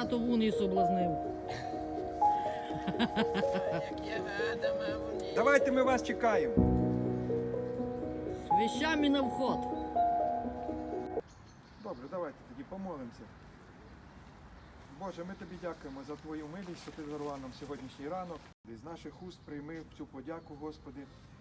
а то вон і соблазнив. Давайте ми вас чекаємо. З вещами на вход. Добре, давайте тоді помолимося. Боже, ми тобі дякуємо за твою милість, що ти дарував нам сьогоднішній ранок. З наших уст прийми цю подяку, Господи,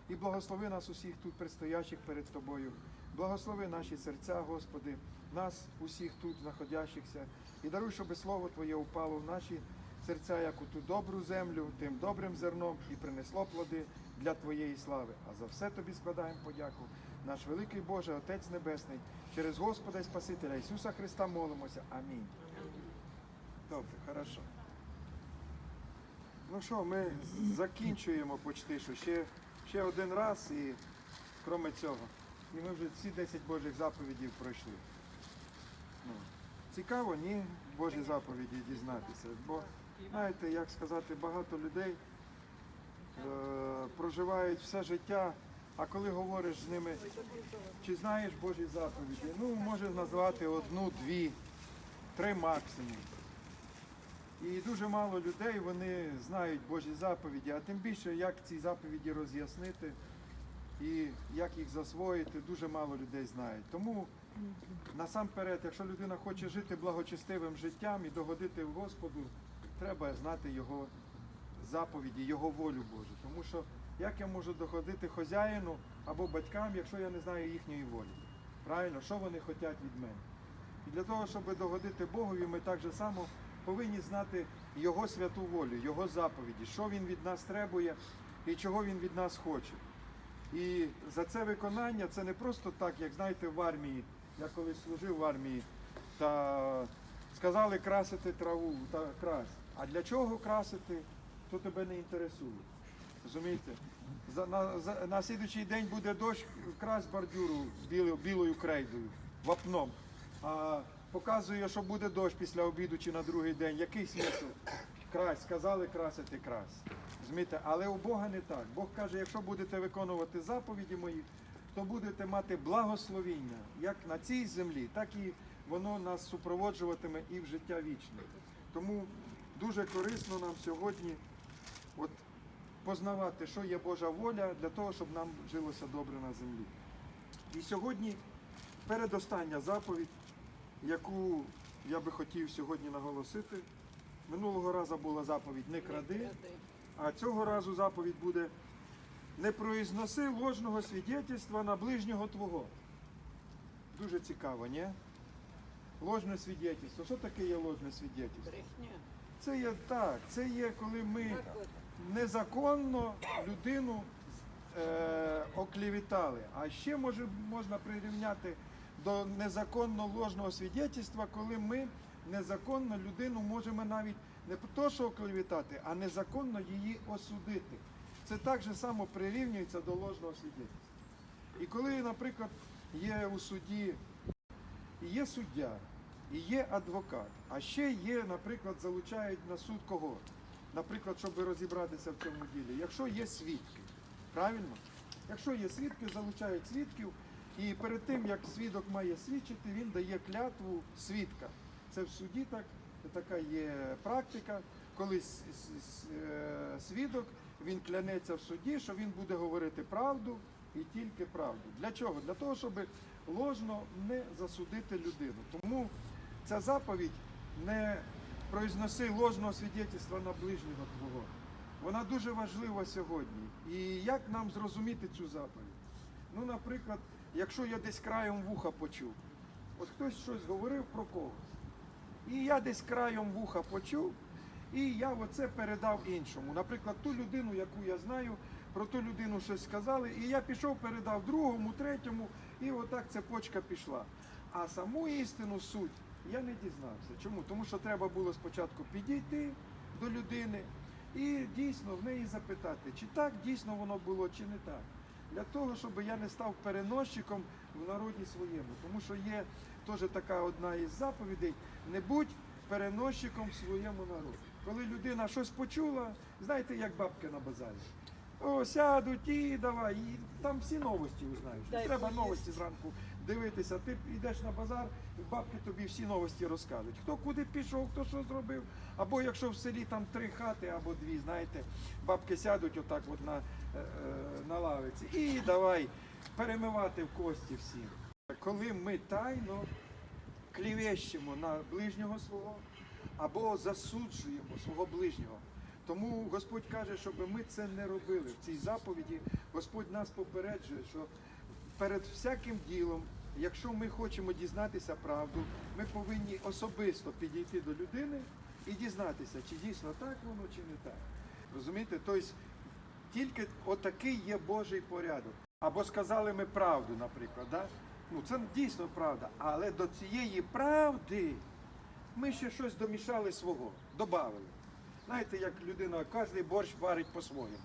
і благослови нас усіх тут предстоящих перед Тобою. Благослови наші серця, Господи, нас усіх тут знаходящихся, і даруй, щоб Слово Твоє упало в наші серця, як у ту добру землю, тим добрим зерном і принесло плоди для Твоєї слави. А за все тобі складаємо подяку. Наш великий Боже, Отець Небесний, через Господа і Спасителя Ісуса Христа молимося. Амінь. Добре, хорошо. Ну що, ми закінчуємо почти що ще, ще один раз і кроме цього. І ми вже всі 10 Божих заповідей пройшли. Ну, цікаво, ні, Божі заповіді дізнатися. Бо, знаєте, як сказати, багато людей е, проживають все життя, а коли говориш з ними, чи знаєш Божі заповіді, ну, може назвати одну, дві, три максимум. І дуже мало людей вони знають Божі заповіді, а тим більше, як ці заповіді роз'яснити і як їх засвоїти, дуже мало людей знають. Тому насамперед, якщо людина хоче жити благочестивим життям і догодити Господу, треба знати його заповіді, його волю Божу. Тому що як я можу догодити хазяїну або батькам, якщо я не знаю їхньої волі? Правильно, що вони хочуть від мене? І для того, щоб догодити Богові, ми так же само повинні знати Його святу волю, Його заповіді, що Він від нас требує і чого Він від нас хоче. І за це виконання це не просто так, як знаєте, в армії, я колись служив в армії, та сказали красити траву, та крась. А для чого красити, то тебе не інтересує. Розумієте? За, на, за, на слідуючий день буде дощ, крась бордюру білою, білою крейдою, вапном. А показує, що буде дощ після обіду чи на другий день. Який смисл? Крась, сказали красити крась. Розумієте? Але у Бога не так. Бог каже, якщо будете виконувати заповіді мої, то будете мати благословіння як на цій землі, так і воно нас супроводжуватиме і в життя вічне. Тому дуже корисно нам сьогодні от, познавати, що є Божа воля для того, щоб нам жилося добре на землі. І сьогодні передостання заповідь, яку я би хотів сьогодні наголосити. Минулого разу була заповідь не кради, а цього разу заповідь буде не произноси ложного свідетельства на ближнього твого. Дуже цікаво, ні? Ложне свідетельство. Що таке є ложне свідетельство? Це є так, це є коли ми незаконно людину е, оклівітали. А ще може, можна прирівняти до незаконно ложного свідетельства, коли ми незаконно людину можемо навіть не то, що оклівітати, а незаконно її осудити. Це так же само прирівнюється до ложного свідетельства. І коли, наприклад, є у суді є суддя, і є адвокат, а ще є, наприклад, залучають на суд кого? Наприклад, щоб розібратися в цьому ділі. Якщо є свідки, правильно? Якщо є свідки, залучають свідків, і перед тим, як свідок має свідчити, він дає клятву свідка. Це в суді так, така є практика, коли е, свідок він клянеться в суді, що він буде говорити правду і тільки правду. Для чого? Для того, щоб ложно не засудити людину. Тому ця заповідь не произноси ложного свідетельства на ближнього твого. Вона дуже важлива сьогодні. І як нам зрозуміти цю заповідь? Ну, наприклад, якщо я десь краєм вуха почув, от хтось щось говорив про когось. І я десь краєм вуха почув, і я оце передав іншому. Наприклад, ту людину, яку я знаю, про ту людину щось сказали, і я пішов, передав другому, третьому, і отак цепочка пішла. А саму істину суть я не дізнався. Чому? Тому що треба було спочатку підійти до людини і дійсно в неї запитати, чи так дійсно воно було, чи не так. Для того, щоб я не став переносчиком в народі своєму. Тому що є теж така одна із заповідей: не будь переносчиком в своєму народі. Коли людина щось почула, знаєте, як бабки на базарі. О, сядуть і давай, і там всі новості узнають. Треба новості зранку дивитися. Ти йдеш на базар, бабки тобі всі новості розкажуть. Хто куди пішов, хто що зробив. Або якщо в селі там три хати або дві, знаєте, бабки сядуть отак от на, е, е, на лавиці і давай перемивати в кості всі. Коли ми тайно клівещимо на ближнього свого або засуджуємо свого ближнього. Тому Господь каже, щоб ми це не робили. В цій заповіді Господь нас попереджує, що перед всяким ділом, якщо ми хочемо дізнатися правду, ми повинні особисто підійти до людини і дізнатися, чи дійсно так воно, чи не так. Розумієте? Тобто тільки отакий є Божий порядок. Або сказали ми правду, наприклад. Да? Ну, це дійсно правда. Але до цієї правди ми ще щось домішали свого, додали. Знаєте, як людина, кожен борщ варить по-своєму.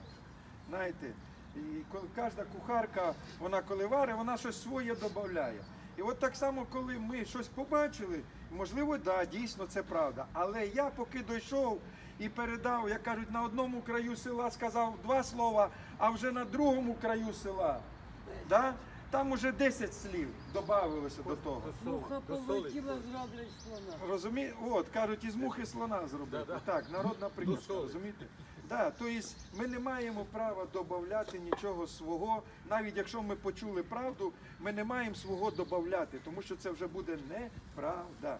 Знаєте, і коли кожна кухарка, вона коли варить, вона щось своє додає. І от так само, коли ми щось побачили, можливо, да, дійсно це правда. Але я поки дійшов і передав, як кажуть, на одному краю села сказав два слова, а вже на другому краю села. Да? Там уже 10 слів додавалося до того. Муха полетіла, зроблять слона. Розумієте? От, кажуть, із мухи слона зробити. Так, народна приказка, розумієте? Да, тобто ми не маємо права додати нічого свого, навіть якщо ми почули правду, ми не маємо свого додати, тому що це вже буде неправда.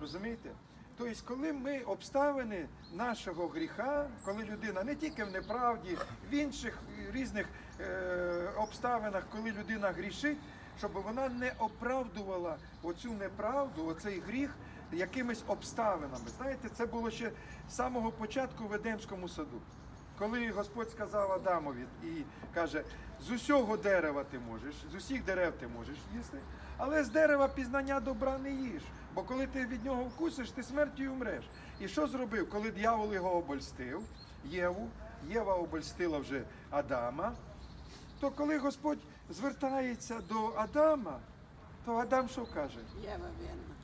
Розумієте? Тобто, коли ми обставини нашого гріха, коли людина не тільки в неправді, в інших різних е, обставинах, коли людина грішить, щоб вона не оправдувала оцю неправду, оцей гріх якимись обставинами. Знаєте, це було ще з самого початку в Едемському саду. Коли Господь сказав Адамові і каже, з усього дерева ти можеш, з усіх дерев ти можеш їсти, але з дерева пізнання добра не їж. Бо коли ти від нього вкусиш, ти смертю умреш. І що зробив? Коли дьявол його обольстив, Єву, Єва обольстила вже Адама, то коли Господь звертається до Адама, то Адам що каже? Єва винна.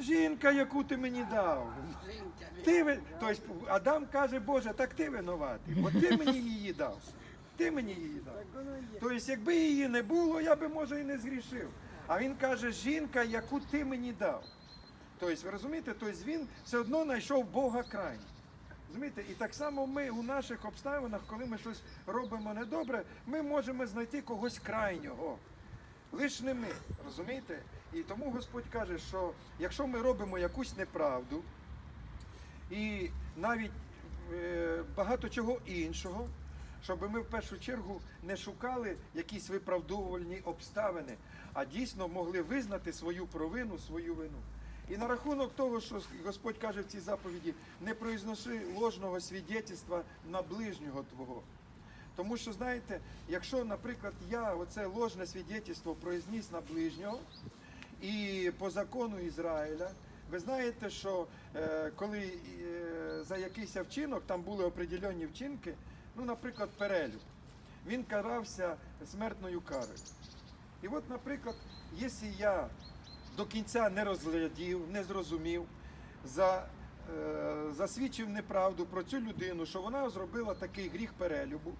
Жінка, яку ти мені дав. Ти ви... тобто Адам каже, Боже, так ти винуватий, бо ти мені її дав. Ти мені її дав. Тобто, якби її не було, я би може і не згрішив. А він каже, жінка, яку ти мені дав. Тобто, ви розумієте, тобто він все одно знайшов Бога крайній. Розумієте? І так само ми у наших обставинах, коли ми щось робимо недобре, ми можемо знайти когось крайнього. Лиш не ми, розумієте? І тому Господь каже, що якщо ми робимо якусь неправду і навіть е, багато чого іншого, щоб ми в першу чергу не шукали якісь виправдовувальні обставини, а дійсно могли визнати свою провину, свою вину. І на рахунок того, що Господь каже в цій заповіді, не произноси ложного свідетельства на ближнього твого. Тому що, знаєте, якщо, наприклад, я оце ложне свідетельство произніс на ближнього, і по закону Ізраїля, ви знаєте, що е, коли е, за якийсь вчинок, там були определені вчинки, ну, наприклад, перелюб, він карався смертною карою. І от, наприклад, якщо я до кінця не розглядів, не зрозумів, за, е, засвідчив неправду про цю людину, що вона зробила такий гріх перелюбу,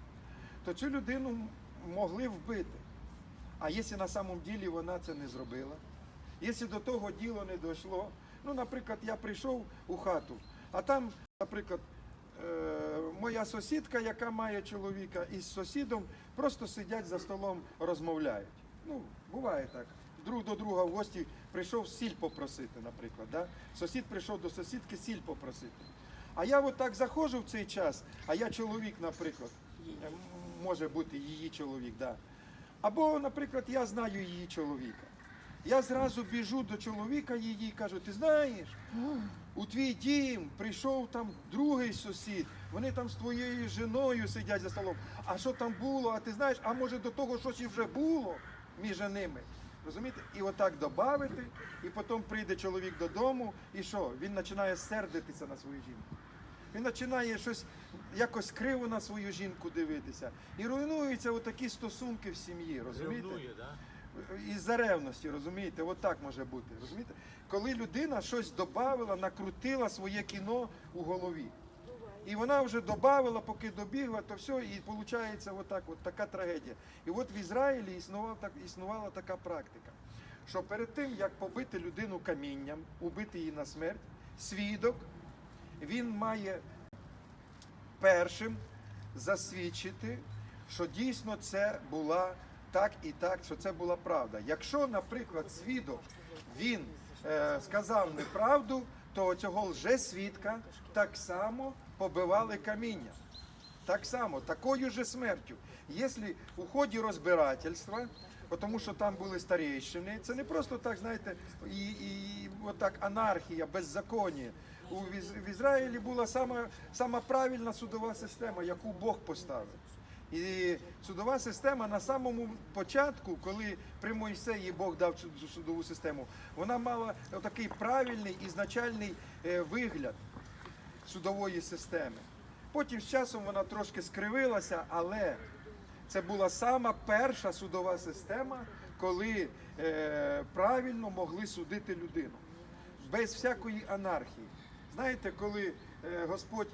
то цю людину могли вбити. А якщо на самом ділі вона це не зробила, якщо до того діло не дійшло, ну, наприклад, я прийшов у хату, а там, наприклад, е, моя сусідка, яка має чоловіка, із сусідом просто сидять за столом, розмовляють. Ну, буває так. Друг до друга в гості прийшов сіль попросити, наприклад. Да? Сусід прийшов до сусідки сіль попросити. А я от так заходжу в цей час, а я чоловік, наприклад, може бути її чоловік, да. Або, наприклад, я знаю її чоловіка. Я зразу біжу до чоловіка її і кажу, ти знаєш, у твій дім прийшов там другий сусід, вони там з твоєю жіною сидять за столом. А що там було? А ти знаєш, а може до того щось і вже було між ними. Розумієте? І отак додати, і потім прийде чоловік додому, і що? Він починає сердитися на свою жінку. Він починає щось якось криво на свою жінку дивитися. І руйнуються отакі стосунки в сім'ї, розумієте? Ревнує, да? Із-за ревності, розумієте? От так може бути. Розумієте? Коли людина щось додавила, накрутила своє кіно у голові. І вона вже додавала, поки добігла, то все, і виходить отак, от така трагедія. І от в Ізраїлі існувала, так, існувала така практика, що перед тим, як побити людину камінням, убити її на смерть, свідок, він має першим засвідчити, що дійсно це була так і так, що це була правда. Якщо, наприклад, свідок він е, сказав неправду, то цього лжесвідка так само побивали каміння. Так само, такою же смертю. Якщо у ході розбирательства, тому що там були старейшини, це не просто так, знаєте, і, і отак анархія, беззаконня. В Ізраїлі була сама, сама правильна судова система, яку Бог поставив. І судова система на самому початку, коли при Мойсеї Бог дав цю цю судову систему, вона мала такий правильний ізначальний е, вигляд судової системи. Потім з часом вона трошки скривилася, але це була сама перша судова система, коли е, правильно могли судити людину, без всякої анархії. Знаєте, коли е, Господь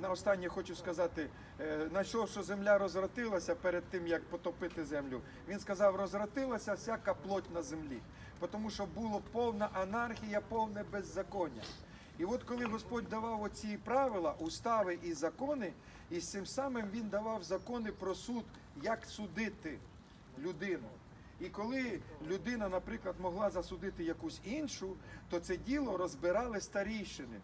на останнє хочу сказати, е, знайшов, що земля розвратилася перед тим, як потопити землю. Він сказав, розвратилася всяка плоть на землі, тому що було повна анархія, повне беззаконня. І от коли Господь давав оці правила, устави і закони, і з цим самим він давав закони про суд, як судити людину. І коли людина, наприклад, могла засудити якусь іншу, то це діло розбирали старійшини.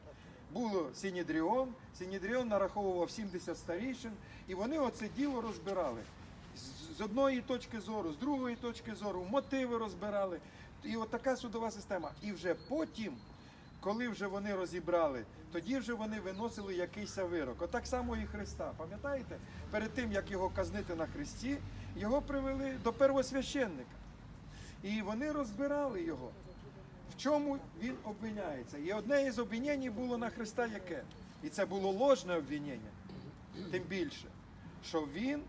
Було Сінідріон, Сінідріон нараховував 70 старійшин, і вони оце діло розбирали. З одної точки зору, з другої точки зору, мотиви розбирали. І от така судова система. І вже потім коли вже вони розібрали, тоді вже вони виносили якийсь вирок. Отак само і Христа. Пам'ятаєте? Перед тим, як його казнити на Христі, його привели до первосвященника. І вони розбирали його. В чому він обвиняється? І одне із обвинень було на Христа яке? І це було ложне обвинення. Тим більше, що він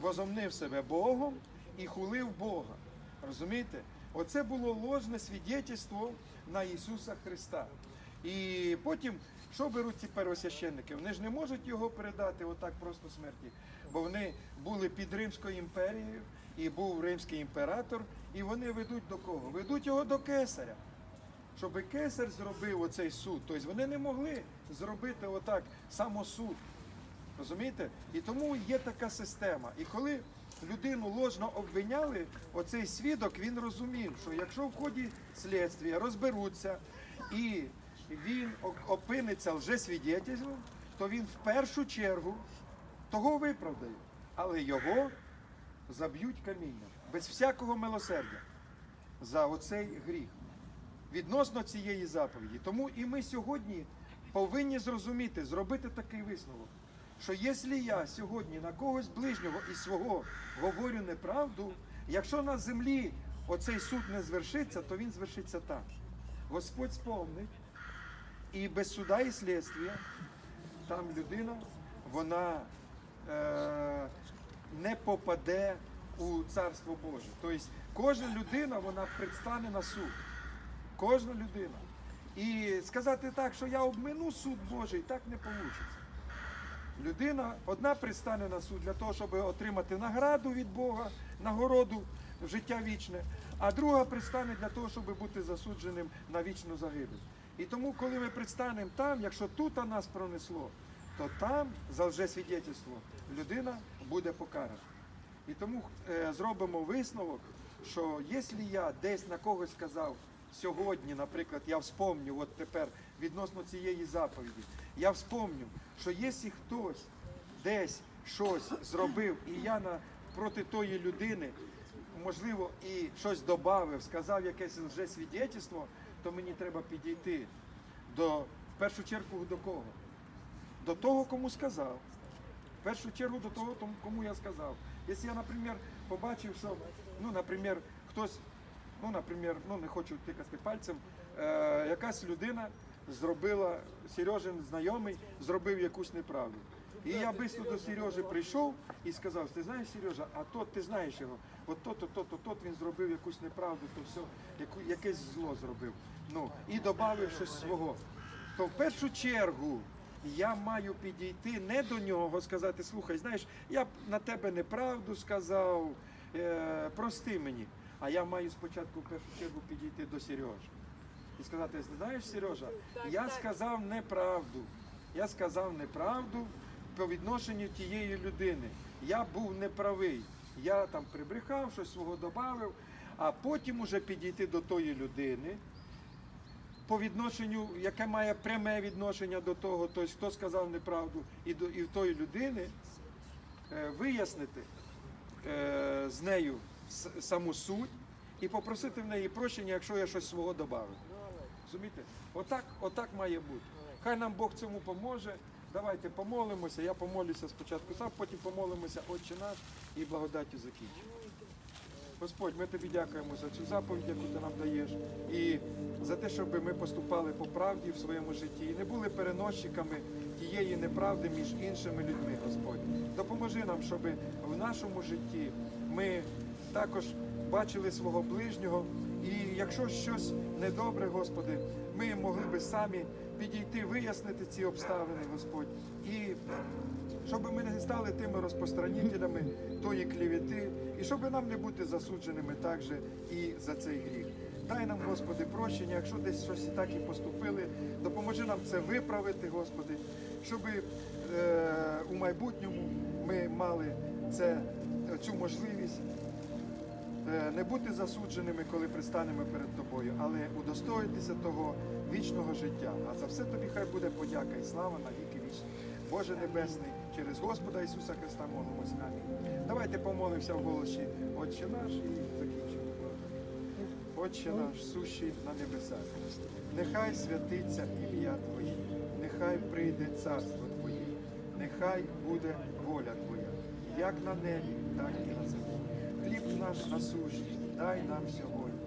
возомнив себе Богом і хулив Бога. Розумієте? Оце було ложне свідетельство на Ісуса Христа. І потім, що беруть ці первосвященники? Вони ж не можуть його передати отак просто смерті, бо вони були під Римською імперією, і був римський імператор, і вони ведуть до кого? Ведуть його до кесаря. Щоб кесар зробив оцей суд. Тобто вони не могли зробити отак самосуд. Розумієте? І тому є така система. І коли людину ложно обвиняли, оцей свідок він розумів, що якщо в ході слідства розберуться і він опиниться лжесвідетелем, то він в першу чергу того виправдає, але його заб'ють камінням без всякого милосердя за оцей гріх відносно цієї заповіді. Тому і ми сьогодні повинні зрозуміти, зробити такий висновок, що якщо я сьогодні на когось ближнього із свого говорю неправду, якщо на землі оцей суд не звершиться, то він звершиться там. Господь спомнить, і без суда і слідства там людина, вона е, не попаде у Царство Боже. Тобто кожна людина вона предстане на суд. Кожна людина. І сказати так, що я обмину суд Божий, так не вийде. Людина одна пристане на суд для того, щоб отримати награду від Бога, нагороду в життя вічне, а друга пристане для того, щоб бути засудженим на вічну загибель. І тому, коли ми предстанемо там, якщо тут нас пронесло, то там за лжесвідетельство людина буде покарана. І тому е, зробимо висновок, що якщо я десь на когось сказав сьогодні, наприклад, я вспомню, от тепер відносно цієї заповіді, я вспомню, що якщо хтось десь щось зробив, і я на, проти тої людини, можливо, і щось додав, сказав якесь вже лжесвідетельство, то мені треба підійти до, в першу чергу до кого? До того, кому сказав. В першу чергу до того, кому я сказав. Якщо я, наприклад, побачив, що, ну, наприклад, хтось, ну, наприклад, ну, не хочу тикати пальцем, е, якась людина зробила, Сережин знайомий, зробив якусь неправду. І я швидко до Сережі прийшов і сказав, ти знаєш, Сережа, а тот, ти знаєш його, от то, то, то, то, він зробив якусь неправду, то все, яку, якесь зло зробив. Ну, і додав щось свого. То в першу чергу я маю підійти не до нього, сказати, слухай, знаєш, я б на тебе неправду сказав, е, прости мені. А я маю спочатку в першу чергу підійти до Сережі. І сказати, знаєш, Сережа, я сказав неправду. Я сказав неправду по відношенню тієї людини. Я був неправий. Я там прибрехав, щось свого додав, а потім уже підійти до тої людини, по відношенню, яке має пряме відношення до того, тобто хто сказав неправду, і до і в тої людини е, вияснити е, з нею саму суть і попросити в неї прощення, якщо я щось свого додав. Розумієте? Отак, отак має бути. Хай нам Бог цьому поможе. Давайте помолимося. Я помолюся спочатку сам, потім помолимося Отче наш і благодаттю закінчимо. Господь, ми тобі дякуємо за цю заповідь, яку ти нам даєш, і за те, щоб ми поступали по правді в своєму житті і не були переносчиками тієї неправди між іншими людьми, Господь. Допоможи нам, щоб в нашому житті ми також бачили свого ближнього. І якщо щось недобре, Господи, ми могли би самі підійти, вияснити ці обставини, Господь, і щоб ми не стали тими розпространителями тої клівети, і щоб нам не бути засудженими також і за цей гріх. Дай нам, Господи, прощення, якщо десь щось так і поступили, допоможи нам це виправити, Господи, щоб е, у майбутньому ми мали це, цю можливість не бути засудженими, коли пристанемо перед тобою, але удостоїтися того вічного життя. А за все тобі хай буде подяка і слава на віки вічні. Боже Небесний, через Господа Ісуса Христа молимось. Амінь. Давайте помолимося в голосі Отче наш і закінчимо. Отче наш, сущий на небесах, нехай святиться ім'я Твоє, нехай прийде царство Твоє, нехай буде воля Твоя, як на небі, так і на землі. Хліб наш насущний, дай нам сьогодні.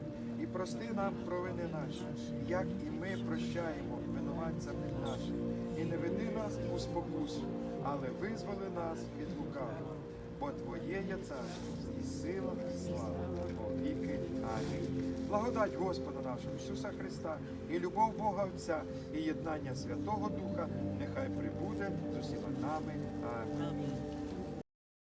І прости нам провини наші, як і ми прощаємо винуватцям нашим. І не веди нас у спокусу, але визволи нас від лукавого. Бо Твоє є царство, і сила, і слава, віки. Амінь. Благодать Господа нашого Ісуса Христа, і любов Бога Отця, і єднання Святого Духа нехай прибуде з усіма нами. Амінь.